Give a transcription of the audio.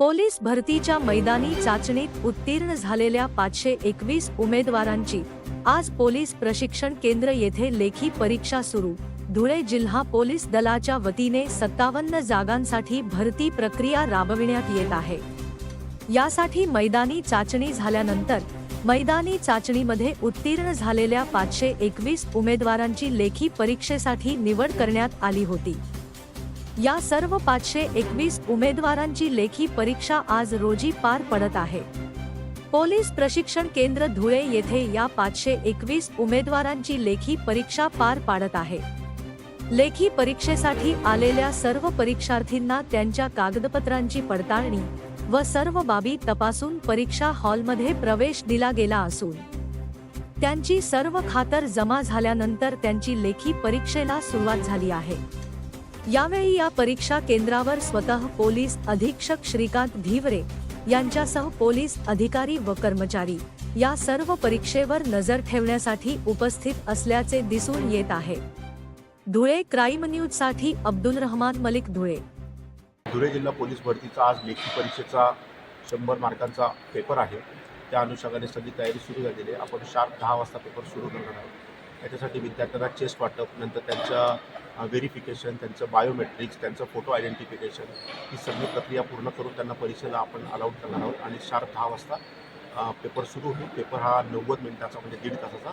Police भरतीच्या मैदानी चाचणीत उत्तीर्ण झालेल्या पाचशे एकवीस उमेदवारांची आज पोलीस प्रशिक्षण केंद्र येथे लेखी परीक्षा सुरू. धुळे जिल्हा पोलीस दलाच्या वतीने सत्तावन्न जागांसाठी भरती प्रक्रिया राबविण्यात येत आहे. यासाठी मैदानी चाचणी झाल्यानंतर मैदानी चाचणीमध्ये उत्तीर्ण झालेल्या पाचशे एकवीस उमेदवारांची लेखी परीक्षेसाठी निवड करण्यात आली होती. या सर्व पाचशे एकवीस उमेदवारांची लेखी परीक्षा आज रोजी पार पडत आहे. पोलीस प्रशिक्षण केंद्र धुळे येथे या पाचशे एकवीस उमेदवारांची लेखी परीक्षा पार पाडत आहे. लेखी परीक्षेसाठी आलेल्या सर्व परीक्षार्थींना त्यांच्या कागदपत्रांची पडताळणी व सर्व बाबी तपासून परीक्षा हॉलमध्ये प्रवेश दिला गेला असून त्यांची सर्व खातर जमा झाल्यानंतर त्यांची लेखी परीक्षेला सुरुवात झाली आहे. यावेळी या परीक्षा केंद्रावर स्वतः पोलीस अधीक्षक श्रीकांत धिवरे यांच्यासह पोलीस अधिकारी व कर्मचारी या सर्व परीक्षेवर नजर ठेवण्यासाठी उपस्थित असल्याचे दिसून येत आहे. धुळे क्राईम न्यूजसाठी अब्दुल रहमान मलिक धुळे. धुळे जिल्हा पोलीस भरतीचा आज लेखी परीक्षेचा शंभर मार्कांचा पेपर आहे. त्या अनुषंगाने सगळी तयारी सुरू झालेली आहे. आपण शार्प दहा वाजता पेपर सुरू करणार आहोत. त्याच्यासाठी विद्यार्थ्यांना चेस्ट वाटप नंतर त्यांचं व्हेरिफिकेशन त्यांचं बायोमेट्रिक्स त्यांचं फोटो आयडेंटिफिकेशन ही सगळी प्रक्रिया पूर्ण करून त्यांना परीक्षेला आपण अलाउड करणार आहोत आणि शार्प दहा वाजता पेपर सुरू होईल. पेपर हा नव्वद मिनिटाचा म्हणजे दीड तासाचा.